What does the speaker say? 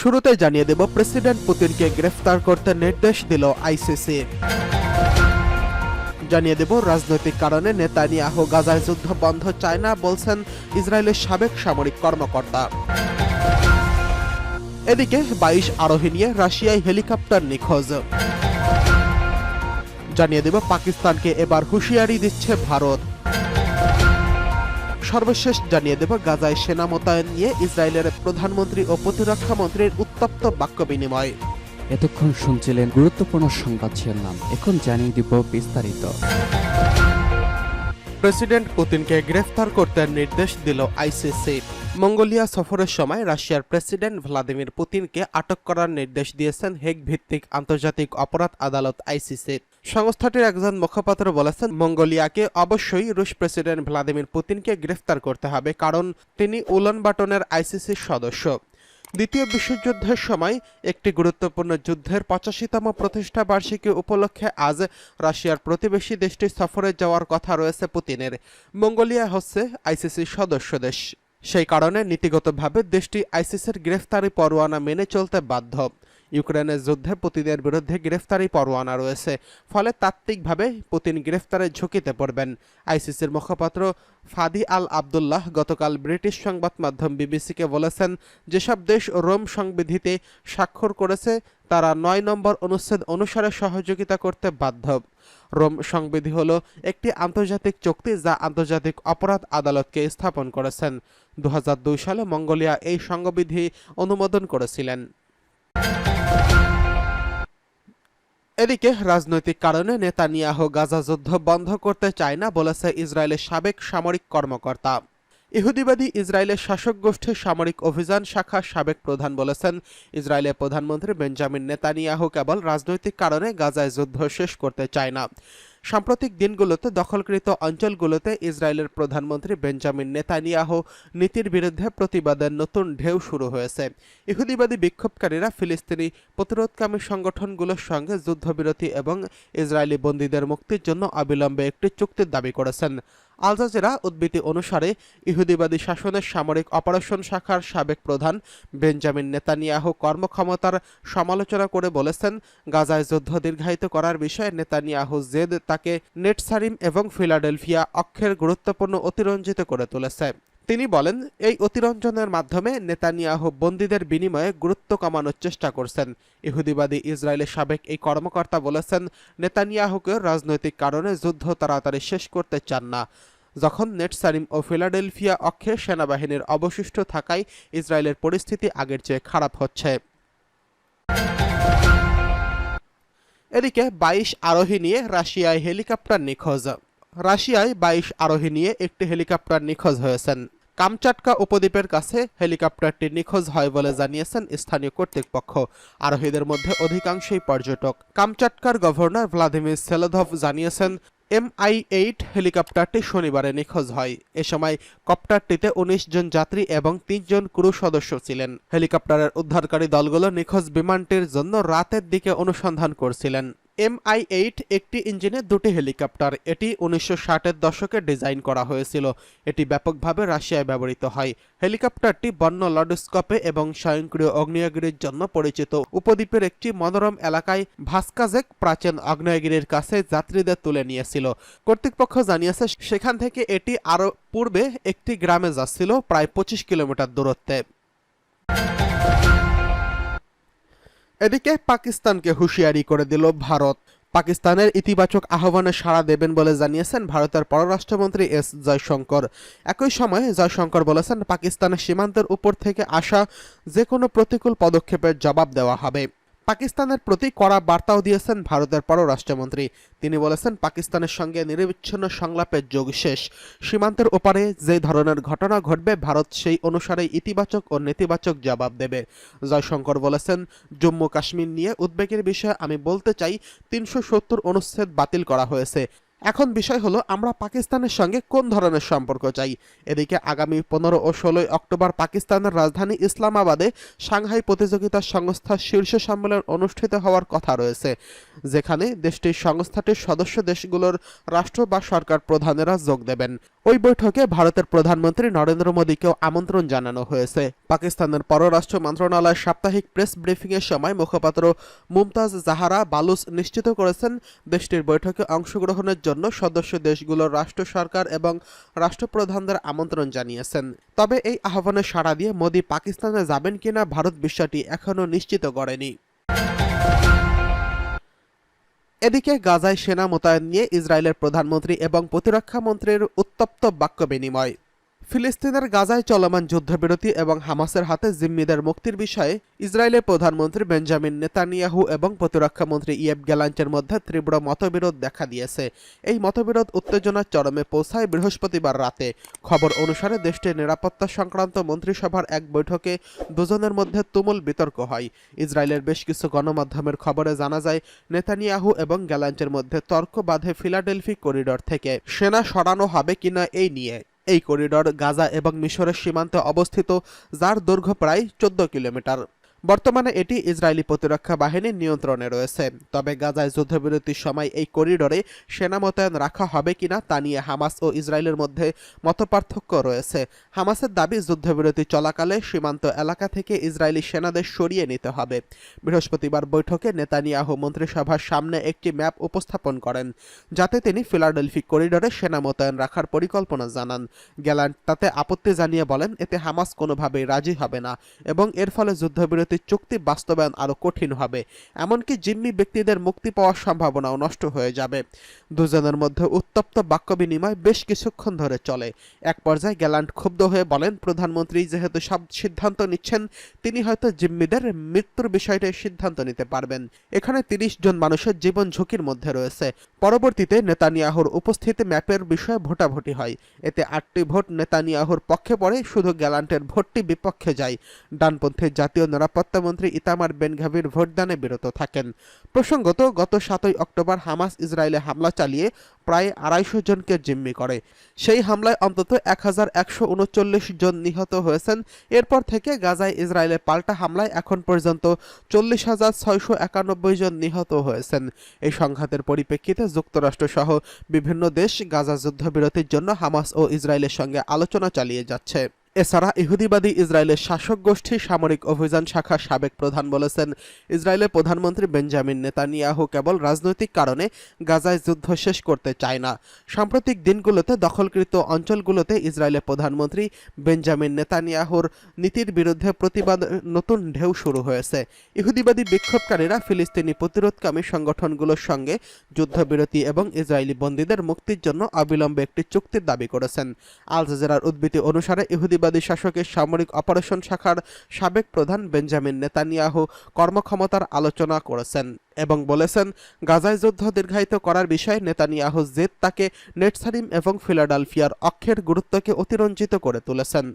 শুরুতে জানিয়ে দেব, প্রেসিডেন্ট পুতিনকে গ্রেফতার করতে নির্দেশ দিল আইসিসি। জানিয়ে দেব, রাজনৈতিক কারণে নেতানিয়াহু গাজায় যুদ্ধ বন্ধ চায় না বলছেন ইসরায়েলের সাবেক সামরিক কর্মকর্তা। এদিকে বাইশ আরোহী নিয়ে রাশিয়ায় হেলিকপ্টার নিখোঁজ। জানিয়ে দেব, পাকিস্তানকে এবার হুঁশিয়ারি দিচ্ছে ভারত। সর্বশেষ জানিয়ে দেব, গাজায় সেনা মোতায়েন নিয়ে ইসরায়েলের প্রধানমন্ত্রী ও প্রতিরক্ষা মন্ত্রীর উত্তপ্ত বাক্য বিনিময়। এতক্ষণ শুনছিলেন গুরুত্বপূর্ণ সংবাদ শিরোনাম। এখন জানিয়ে দিব বিস্তারিত। প্রেসিডেন্ট পুতিনকে গ্রেফতার করতে নির্দেশ দিল আইসিসি। মঙ্গোলিয়া সফরের সময় রাশিয়ার প্রেসিডেন্ট ভ্লাদিমির পুতিনকে আটক করার নির্দেশ দিয়েছেন হেগ ভিত্তিক আন্তর্জাতিক অপরাধ আদালত আইসিসি। সংস্থাটির একজন মুখপাত্র বলেছেন, মঙ্গোলিয়াকে অবশ্যই রুশ প্রেসিডেন্ট ভ্লাদিমির পুতিনকে গ্রেফতার করতে হবে, কারণ তিনি উলন বাটনের আইসিসির সদস্য। দ্বিতীয় বিশ্বযুদ্ধের সময় একটি গুরুত্বপূর্ণ যুদ্ধের পঁচাশিতম প্রতিষ্ঠা বার্ষিকী উপলক্ষে আজ রাশিয়ার প্রতিবেশী দেশটি সফরে যাওয়ার কথা রয়েছে পুতিনের। মঙ্গোলিয়া হচ্ছে আইসিসির সদস্য দেশ। সেই কারণে নীতিগতভাবে দেশটি আইসিসির গ্রেফতারি পরোয়ানা মেনে চলতে বাধ্য। ইউক্রেনের যুদ্ধে পুতিনের বিরুদ্ধে গ্রেফতারি পরোয়ানা রয়েছে। ফলে তাত্ত্বিকভাবে পুতিন গ্রেফতারের ঝুঁকিতে পড়বেন। আইসিসির মুখপাত্র ফাদি আল আবদুল্লাহ গতকাল ব্রিটিশ সংবাদ মাধ্যম বিবিসিকে বলেছেন, যেসব দেশ রোম সংবিধিতে স্বাক্ষর করেছে, তারা নয় নম্বর অনুচ্ছেদ অনুসারে সহযোগিতা করতে বাধ্য। রোম সংবিধি হল একটি আন্তর্জাতিক চুক্তি যা আন্তর্জাতিক অপরাধ আদালতকে স্থাপন করেছেন। দু হাজার দুই সালে মঙ্গোলিয়া এই সংবিধি অনুমোদন করেছিলেন। এদিকে রাজনৈতিক কারণে নেতানিয়াহ গাজা যুদ্ধ বন্ধ করতে চায় না বলেছে ইসরায়েলের সাবেক সামরিক কর্মকর্তা। ইহুদিবাদী ইসরায়েলের শাসক গোষ্ঠীর সামরিক অভিযান শাখার সাবেক প্রধান বলেছেন, ইসরায়েলের প্রধানমন্ত্রী বেঞ্জামিন নেতানিয়াহু কেবল রাজনৈতিক কারণে গাজায় যুদ্ধ শেষ করতে চায় না। সাম্প্রতিক দিনগুলোতে দখলকৃত অঞ্চলগুলোতে ইসরায়েলের প্রধানমন্ত্রী বেঞ্জামিন নেতানিয়াহ নীতির বিরুদ্ধে প্রতিবাদের নতুন ঢেউ শুরু হয়েছে। ইহুদিবাদী বিক্ষোভকারীরা ফিলিস্তিনি প্রতিরোধকামী সংগঠনগুলোর সঙ্গে যুদ্ধবিরতি এবং ইসরায়েলি বন্দীদের মুক্তির জন্য অবিলম্বে একটি চুক্তির দাবি করেছেন। আল উদ্বৃতি অনুসারে ইহুদিবাদী শাসনের সামরিক অপারেশন শাখার সাবেক প্রধান বেঞ্জামিন নেতানিয়াহু কর্মক্ষমতার সমালোচনা করে বলেছেন, গাজায় যুদ্ধ দীর্ঘায়িত করার বিষয়ে নেতানিয়াহু জেদ তাকে নেটসারিম এবং ফিলাডেলফিয়া অক্ষের গুরুত্বপূর্ণ অতিরঞ্জিত করে তুলেছে। তিনি বলেন, এই অতিরঞ্জনের মাধ্যমে নেতানিয়াহু বন্দীদের বিনিময়ে গুরুত্ব কমানোর চেষ্টা করছেন। ইহুদিবাদী ইসরায়েলের সাবেক এই কর্মকর্তা বলেছেন, নেতানিয়াহুকে রাজনৈতিক কারণে যুদ্ধ তাড়াতাড়ি শেষ করতে চান না। যখন নেটসারিম ও ফিলাডেলফিয়া অক্ষে সেনাবাহিনীর অবশিষ্ট থাকায় ইসরায়েলের পরিস্থিতি আগের চেয়ে খারাপ হচ্ছে। এদিকে বাইশ আরোহী নিয়ে রাশিয়ায় হেলিকপ্টার নিখোঁজ। রাশিয়ায় বাইশ আরোহী নিয়ে একটি হেলিকপ্টার নিখোঁজ হয়েছেন। কামচাটকা উপদ্বীপের কাছে হেলিকপ্টারটি নিখোঁজ হয় বলে জানিয়েছেন স্থানীয় কর্তৃপক্ষ। আরোহীদের মধ্যে অধিকাংশই পর্যটক। কামচাটকার গভর্নর ভ্লাদিমির সেলধভ জানিয়েছেন এমআই এইট হেলিকপ্টারটি শনিবারে নিখোঁজ হয়। এ সময় কপ্টারটিতে উনিশ জন যাত্রী এবং তিনজন ক্রু সদস্য ছিলেন। হেলিকপ্টারের উদ্ধারকারী দলগুলো নিখোঁজ বিমানটির জন্য রাতের দিকে অনুসন্ধান করছিলেন। এমআই এইট একটি ইঞ্জিনের দুটি হেলিকপ্টার। এটি উনিশশো ষাটের দশকে ডিজাইন করা হয়েছিল। এটি ব্যাপকভাবে রাশিয়ায় ব্যবহৃত হয়। হেলিকপ্টারটি বন্য লডস্কোপে এবং স্বয়ংক্রিয় আগ্নেয়গিরির জন্য পরিচিত। উপদ্বীপের একটি মনোরম এলাকায় ভাস্কাজেক প্রাচীন আগ্নেয়গিরির কাছে যাত্রীদের তুলে নিয়েছিল। কর্তৃপক্ষ জানিয়েছে, সেখান থেকে এটি আরও পূর্বে একটি গ্রামে যাচ্ছিল, প্রায় পঁচিশ কিলোমিটার দূরত্বে। এদিকে পাকিস্তানকে হুঁশিয়ারি করে দিল ভারত। পাকিস্তানের ইতিবাচক আহ্বানে সাড়া দেবেন বলে জানিয়েছেন ভারতের পররাষ্ট্রমন্ত্রী এস জয়শঙ্কর। একই সময়ে জয়শঙ্কর বলেছেন, পাকিস্তানের সীমান্তের উপর থেকে আসা যে কোনো প্রতিকূল পদক্ষেপের জবাব দেওয়া হবে। পাকিস্তানের প্রতি কড়া বার্তাও দিয়েছেন ভারতের পররাষ্ট্রমন্ত্রী। তিনি বলেছেন, পাকিস্তানের সঙ্গে নিরবিচ্ছিন্ন সংলাপের যোগ শেষ। সীমান্তের ওপারে যে ধরনের ঘটনা ঘটবে, ভারত সেই অনুসারে ইতিবাচক ও নেতিবাচক জবাব দেবে। জয়শঙ্কর বলেছেন জম্মু কাশ্মীর নিয়ে উদ্বেগের বিষয়ে আমি বলতে চাই, তিনশো সত্তর অনুচ্ছেদ বাতিল করা হয়েছে। এখন বিষয় হলো, আমরা পাকিস্তানের সঙ্গে কোন ধরনের সম্পর্ক চাই? এদিকে আগামী পনেরো ও ষোলোই অক্টোবর পাকিস্তানের রাজধানী ইসলামাবাদে সাংহাই প্রতিযোগিতা সংস্থার শীর্ষ সম্মেলন অনুষ্ঠিত হওয়ার কথা রয়েছে, যেখানে দেশটির সংস্থাটির সদস্য দেশগুলোর রাষ্ট্র বা সরকার প্রধানেরা যোগ দেবেন। ওই বৈঠকে ভারতের প্রধানমন্ত্রী নরেন্দ্র মোদীকেও আমন্ত্রণ জানানো হয়েছে। পাকিস্তানের পররাষ্ট্র মন্ত্রণালয়ের সাপ্তাহিক প্রেস ব্রিফিংয়ের সময় মুখপাত্র মুমতাজ জাহারা বালুস নিশ্চিত করেছেন, দেশটির বৈঠকে অংশগ্রহণের জন্য সদস্য দেশগুলোর রাষ্ট্র সরকার এবং রাষ্ট্রপ্রধানদের আমন্ত্রণ জানিয়েছেন। তবে এই আহ্বানে সাড়া দিয়ে মোদী পাকিস্তানে যাবেন কিনা ভারত বিষয়টি এখনও নিশ্চিত করেনি। এদিকে গাজায় সেনা মোতায়েন নিয়ে ইসরায়েলের প্রধানমন্ত্রী এবং প্রতিরক্ষা মন্ত্রীর উত্তপ্ত বাক্য বিনিময়। ফিলিস্তিনের গাজায় চলমান যুদ্ধবিরতি এবং হামাসের হাতে জিম্মিদের মুক্তির বিষয়ে ইসরায়েলের প্রধানমন্ত্রী বেঞ্জামিন নেতানিয়াহু এবং প্রতিরক্ষা মন্ত্রী ইয়েব গ্যালান্টের মধ্যে তীব্র মতবিরোধ দেখা দিয়েছে। এই মতবিরোধ উত্তেজনার চরমে পৌঁছায় বৃহস্পতিবার রাতে। খবর অনুসারে দেশটির নিরাপত্তা সংক্রান্ত মন্ত্রিসভার এক বৈঠকে দুজনের মধ্যে তুমুল বিতর্ক হয়। ইসরায়েলের বেশ কিছু গণমাধ্যমের খবরে জানা যায়, নেতানিয়াহু এবং গ্যালান্টের মধ্যে তর্ক বাঁধে ফিলাডেলফি করিডর থেকে। সেনা সরানো হবে কিনা এই নিয়ে এই করিডর গাজা এবং মিশরের সীমান্তে অবস্থিত যার দৈর্ঘ্য প্রায় চোদ্দ কিলোমিটার। বর্তমানে এটি ইসরায়েলি প্রতিরক্ষা বাহিনীর নিয়ন্ত্রণে রয়েছে। তবে গাজায় যুদ্ধবিরতির সময় এই করিডরে সেনা মোতায়েন রাখা হবে কিনা তা নিয়ে হামাস ও ইসরায়েলের মধ্যে মতপার্থক্য রয়েছে। হামাসের দাবি, যুদ্ধবিরতি চলাকালে সীমান্ত এলাকা থেকে ইসরায়েলি সেনাদের সরিয়ে নিতে হবে। বৃহস্পতিবার বৈঠকে নেতানিয়াহু মন্ত্রিসভার সামনে একটি ম্যাপ উপস্থাপন করেন, যাতে তিনি ফিলাডেলফি করিডরে সেনা মোতায়েন রাখার পরিকল্পনা জানান। গ্যালান্ট তাতে আপত্তি জানিয়ে বলেন, এতে হামাস কোনোভাবেই রাজি হবে না এবং এর ফলে যুদ্ধবিরতির চুক্তি বাস্তবায়ন আরও কঠিন হবে। এমনকি জিম্মি ব্যক্তিদের মুক্তি পাওয়ার সম্ভাবনাও নষ্ট হয়ে যাবে। দুজনের মধ্যে উত্তপ্ত বাক্য বিনিময় বেশ কিছুক্ষণ ধরে চলে। এক পর্যায়ে গ্যালান্ট ক্ষুব্ধ হয়ে বলেন, প্রধানমন্ত্রী যেহেতু সব সিদ্ধান্ত নিচ্ছেন, তিনি হয়তো জিম্মিদের মৃত্যুর বিষয়টি সিদ্ধান্ত নিতে পারবেন। এখানে তিরিশ জন মানুষের জীবন ঝুঁকির মধ্যে রয়েছে। পরবর্তীতে নেতানিয়াহুর উপস্থিতি ম্যাপের বিষয়ে ভোটাভুটি হয়। এতে আটটি ভোট নেতানিয়াহুর পক্ষে পড়ে, শুধু গ্যালান্টের ভোটটি বিপক্ষে যায়। ডানপন্থী জাতীয় নিরাপত্তা মন্ত্রী ইতামার বেনঘাভির ভোটদানে বিরত থাকেন। প্রসঙ্গত, গত সাতই অক্টোবর হামাস ইসরায়েলে হামলা চালিয়ে প্রায় আড়াইশো জনকে জিম্মি করে। সেই হামলায় অন্তত এক হাজার একশো উনচল্লিশ জন নিহত হয়েছেন। এরপর থেকে গাজায় ইসরায়েলের পাল্টা হামলায় এখন পর্যন্ত চল্লিশ হাজার ছয়শো একানব্বই জন নিহত হয়েছেন। এই সংঘাতের পরিপ্রেক্ষিতে যুক্তরাষ্ট্র সহ বিভিন্ন দেশ গাজা যুদ্ধবিরতির জন্য হামাস ও ইসরায়েলের সঙ্গে আলোচনা চালিয়ে যাচ্ছে। এছাড়া ইহুদিবাদী ইসরায়েলের শাসক গোষ্ঠী সামরিক অভিযান শাখার সাবেক প্রধান বলেছেন। ইসরায়েলের প্রধানমন্ত্রী বেঞ্জামিন নেতানিয়াহু কেবল রাজনৈতিক কারণে গাজায় যুদ্ধ শেষ করতে চায় না। সাম্প্রতিক দিনগুলোতে দখলকৃত অঞ্চলগুলোতে ইসরায়েলের প্রধানমন্ত্রী বেঞ্জামিন নেতানিয়াহুর নীতির বিরুদ্ধে প্রতিবাদ নতুন ঢেউ শুরু হয়েছে। ইহুদিবাদী বিক্ষোভকারীরা ফিলিস্তিনি প্রতিরোধকামী সংগঠনগুলোর সঙ্গে যুদ্ধবিরতি এবং ইসরায়েলি বন্দীদের মুক্তির জন্য অবিলম্বে একটি চুক্তির দাবি করেছেন। আল জাজেরার উদ্বৃত্তি অনুসারে ইহুদিবাদী শাসকের সামরিক অপারেশন শাখার সাবেক প্রধান বেঞ্জামিন নেতানিয়াহু কর্মক্ষমতার আলোচনা করেছেন এবং বলেছেন, গাজায় যুদ্ধ দীর্ঘায়িত করার বিষয়ে নেতানিয়াহু জেদ তাকে নেটসারিম এবং ফিলাডালফিয়ার অক্ষের গুরুত্বকে অতিরঞ্জিত করে তুলেছেন।